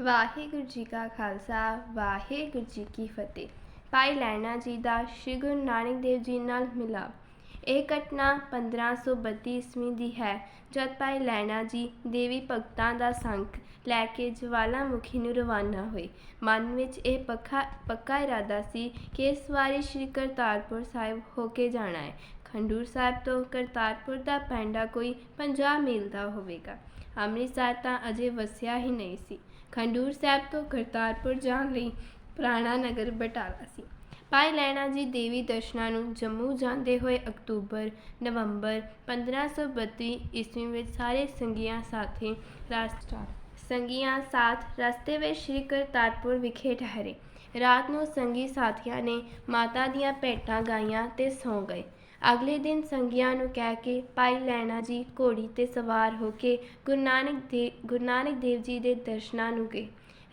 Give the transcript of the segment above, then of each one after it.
ਵਾਹਿਗੁਰੂ ਜੀ ਕਾ ਖਾਲਸਾ, ਵਾਹਿਗੁਰੂ ਜੀ ਕੀ ਫਤਿਹ। ਭਾਈ ਲੈਣਾ ਜੀ ਦਾ ਸ੍ਰੀ ਗੁਰੂ ਨਾਨਕ ਦੇਵ ਜੀ ਨਾਲ ਮਿਲਾਪ। ਇਹ ਘਟਨਾ 1532 ਈਸਵੀ ਦੀ ਹੈ, ਜਦ ਭਾਈ ਲਹਿਣਾ ਜੀ ਦੇਵੀ ਭਗਤਾਂ ਦਾ ਸੰਖ ਲੈ ਕੇ ਜਵਾਲਾਮੁਖੀ ਨੂੰ ਰਵਾਨਾ ਹੋਏ। ਮਨ ਵਿੱਚ ਇਹ ਪੱਕਾ ਪੱਕਾ ਇਰਾਦਾ ਸੀ ਕਿ ਇਸ ਵਾਰੀ ਸ੍ਰੀ ਕਰਤਾਰਪੁਰ ਸਾਹਿਬ ਹੋ ਕੇ ਜਾਣਾ ਹੈ। ਖੰਡੂਰ ਸਾਹਿਬ ਤੋਂ ਕਰਤਾਰਪੁਰ ਦਾ ਪੈਂਡਾ ਕੋਈ 50 ਮੀਲ ਦਾ ਹੋਵੇਗਾ। ਅੰਮ੍ਰਿਤਸਰ ਤਾਂ ਅਜੇ ਵਸਿਆ ਹੀ ਨਹੀਂ ਸੀ। ਖੰਡੂਰ ਸਾਹਿਬ ਤੋਂ ਕਰਤਾਰਪੁਰ ਜਾਣ ਲਈ ਪੁਰਾਣਾ ਨਗਰ ਬਟਾਲਾ ਸੀ। ਭਾਈ ਲਹਿਣਾ ਜੀ ਦੇਵੀ ਦਰਸ਼ਨਾਂ ਨੂੰ ਜੰਮੂ ਜਾਂਦੇ ਹੋਏ ਅਕਤੂਬਰ, ਨਵੰਬਰ 1532 ਈਸਵੀ ਵਿੱਚ ਸਾਰੇ ਸੰਗੀਆਂ ਸਾਥੀ ਰਾਸਟਰ, ਸੰਗੀਆਂ ਸਾਥ ਰਸਤੇ ਵਿੱਚ ਸ੍ਰੀ ਕਰਤਾਰਪੁਰ ਵਿਖੇ ਠਹਿਰੇ। ਰਾਤ ਨੂੰ ਸੰਗੀ ਸਾਥੀਆਂ ਨੇ ਮਾਤਾ ਦੀਆਂ ਭੇਟਾਂ ਗਾਈਆਂ ਤੇ ਸੌਂ ਗਏ। ਅਗਲੇ ਦਿਨ ਸੰਗੀਆਂ ਨੂੰ ਕਹਿ ਕੇ ਭਾਈ ਲੈਣਾ ਜੀ ਘੋੜੀ ਤੇ ਸਵਾਰ ਹੋ ਕੇ ਗੁਰੂ ਨਾਨਕ ਦੇ, ਗੁਰੂ ਨਾਨਕ ਦੇਵ ਜੀ ਦੇ ਦਰਸ਼ਨਾਂ ਨੂੰ ਗਏ।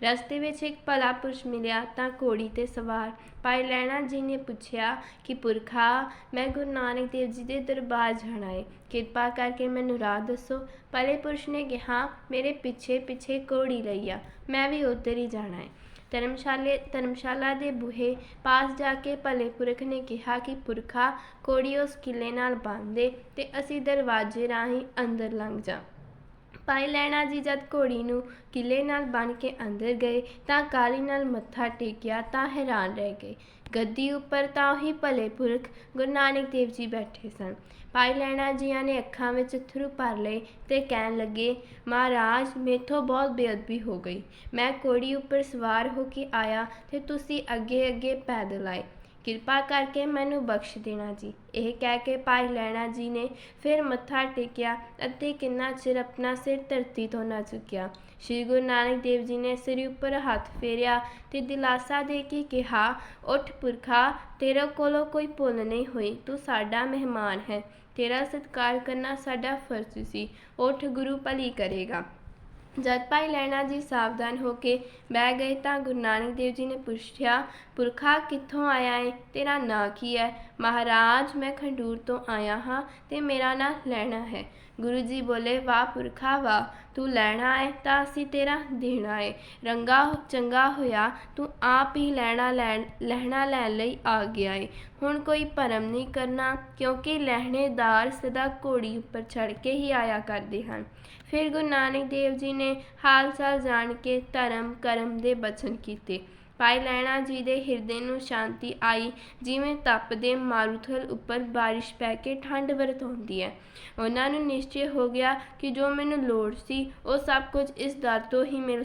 ਰਸਤੇ ਵਿੱਚ ਇੱਕ ਭਲਾ ਪੁਰਸ਼ ਮਿਲਿਆ ਤਾਂ ਘੋੜੀ ਤੇ ਸਵਾਰ। ਭਾਈ ਲਹਿਣਾ ਜੀ ਨੇ ਪੁੱਛਿਆ ਕਿ, ਪੁਰਖਾ, ਮੈਂ ਗੁਰੂ ਨਾਨਕ ਦੇਵ ਜੀ ਦੇ ਦਰਬਾਰ ਜਾਣਾ ਹੈ ਕਿਰਪਾ ਕਰਕੇ ਮੈਨੂੰ ਰਾਹ ਦੱਸੋ। ਭਲੇ ਪੁਰਸ਼ ਨੇ ਕਿਹਾ, ਮੇਰੇ ਪਿੱਛੇ ਪਿੱਛੇ ਘੋੜੀ ਲਈ ਆ, ਮੈਂ ਵੀ ਉੱਧਰ ਹੀ ਜਾਣਾ ਹੈ ਧਰਮਸ਼ਾਲੇ, ਧਰਮਸ਼ਾਲਾ ਦੇ ਬੂਹੇ ਪਾਸ ਜਾ ਕੇ ਭਲੇ ਪੁਰਖ ਨੇ ਕਿਹਾ ਕਿ, ਪੁਰਖਾ ਕੋੜੀ ਉਸ ਕਿਲੇ ਨਾਲ ਬੰਨ੍ਹ ਦੇ ਤੇ ਅਸੀਂ ਦਰਵਾਜ਼ੇ ਰਾਹੀਂ ਅੰਦਰ ਲੰਘ ਜਾ। ਪਾਈ ਲੈਣਾ ਜੀ ਜਦ ਘੋੜੀ ਨੂੰ ਕਿਲੇ ਨਾਲ ਬੰਨ ਕੇ ਅੰਦਰ ਗਏ ਤਾਂ ਕਾਲੀ ਨਾਲ ਮੱਥਾ ਟੇਕਿਆ ਤਾਂ ਹੈਰਾਨ ਰਹਿ ਗਏ। ਗੱਦੀ ਉੱਪਰ ਤਾਂ ਉਹੀ ਭਲੇ ਪੁਰਖ ਗੁਰੂ ਨਾਨਕ ਦੇਵ ਜੀ ਬੈਠੇ ਸਨ। ਪਾਈ ਲੈਣਾ ਜੀਆਂ ਨੇ ਅੱਖਾਂ ਵਿੱਚ ਅਥਰੂ ਭਰ ਲਏ ਤੇ ਕਹਿਣ ਲੱਗੇ, ਮਹਾਰਾਜ, ਮੇਥੋਂ ਬਹੁਤ ਬੇਅਦਬੀ ਹੋ ਗਈ। ਮੈਂ ਘੋੜੀ ਉੱਪਰ ਸਵਾਰ ਹੋ ਕੇ ਆਇਆ ਤੇ ਤੁਸੀਂ ਅੱਗੇ ਅੱਗੇ ਪੈਦਲ ਆਏ। ਕਿਰਪਾ ਕਰਕੇ ਮੈਨੂੰ ਬਖਸ਼ ਦੇਣਾ ਜੀ। ਇਹ ਕਹਿ ਕੇ ਭਾਈ ਲੈਣਾ ਜੀ ਨੇ ਫਿਰ ਮੱਥਾ ਟੇਕਿਆ ਅਤੇ ਕਿੰਨਾ ਚਿਰ ਆਪਣਾ ਸਿਰ ਧਰਤੀ ਤੋਂ ਨਾ ਚੁੱਕਿਆ। ਸ਼੍ਰੀ ਗੁਰੂ ਨਾਨਕ ਦੇਵ ਜੀ ਨੇ ਸਿਰ ਉੱਪਰ ਹੱਥ ਫੇਰਿਆ ਤੇ ਦਿਲਾਸਾ ਦੇ ਕੇ ਕਿਹਾ, ਉੱਠ ਪੁਰਖਾ, ਤੇਰੇ ਕੋਲੋਂ ਕੋਈ ਭੁੱਲ ਨਹੀਂ ਹੋਈ। ਤੂੰ ਸਾਡਾ ਮਹਿਮਾਨ ਹੈ। ਤੇਰਾ ਸਤਿਕਾਰ ਕਰਨਾ ਸਾਡਾ ਫਰਜ਼ ਸੀ। ਉੱਠ ਗੁਰੂ ਭਲੀ ਕਰੇਗਾ। ਜਦ ਭਾਈ ਲਹਿਣਾ ਜੀ ਸਾਵਧਾਨ ਹੋ ਕੇ ਬਹਿ ਗਏ ਤਾਂ ਗੁਰੂ ਨਾਨਕ ਦੇਵ ਜੀ ਨੇ ਪੁੱਛਿਆ, ਪੁਰਖਾ ਕਿੱਥੋਂ ਆਇਆ ਹੈ ਤੇਰਾ ਨਾਂ ਕੀ ਹੈ? ਮਹਾਰਾਜ, ਮੈਂ ਖੰਡੂਰ ਤੋਂ ਆਇਆ ਹਾਂ ਤੇ ਮੇਰਾ ਨਾਂ ਲੈਣਾ ਹੈ। ਗੁਰੂ ਜੀ ਬੋਲੇ, ਵਾਹ ਪੁਰਖਾ, ਵਾਹ, ਤੂੰ ਲੈਣਾ ਹੈ ਤਾਂ ਅਸੀਂ ਤੇਰਾ ਦੇਣਾ ਹੈ। ਰੰਗਾ ਚੰਗਾ ਹੋਇਆ, ਤੂੰ ਆਪ ਹੀ ਲੈਣਾ ਲੈਣ ਲਹਿਣਾ ਲੈਣ ਲਈ ਆ ਗਿਆ ਹੈ। ਹੁਣ ਕੋਈ ਭਰਮ ਨਹੀਂ ਕਰਨਾ, ਕਿਉਂਕਿ ਲਹਿਣੇਦਾਰ ਸਦਾ ਘੋੜੀ ਉੱਪਰ ਚੜ ਕੇ ਹੀ ਆਇਆ ਕਰਦੇ ਹਨ। ਫਿਰ ਗੁਰੂ ਨਾਨਕ ਦੇਵ ਜੀ ਨੇ ਹਾਲ ਚਾਲ ਜਾਣ ਕੇ ਧਰਮ, ਕਰਮ ਦੇ ਬਚਨ ਕੀਤੇ। ਭਾਈ ਲੈਣਾ ਜੀ ਦੇ ਹਿਰਦੇ ਨੂੰ ਸ਼ਾਂਤੀ ਆਈ, ਜਿਵੇਂ ਤਪਦੇ ਮਾਰੂਥਲ ਉੱਪਰ ਬਾਰਿਸ਼ ਪੈ ਕੇ ਠੰਡ ਵਰਤਾਉਂਦੀ ਹੈ। ਉਹਨਾਂ ਨੂੰ ਨਿਸ਼ਚੈ ਹੋ ਗਿਆ ਕਿ ਜੋ ਮੈਨੂੰ ਲੋੜ ਸੀ, ਉਹ ਸਭ ਕੁਝ ਇਸ ਦਰ ਤੋਂ ਹੀ ਮਿਲ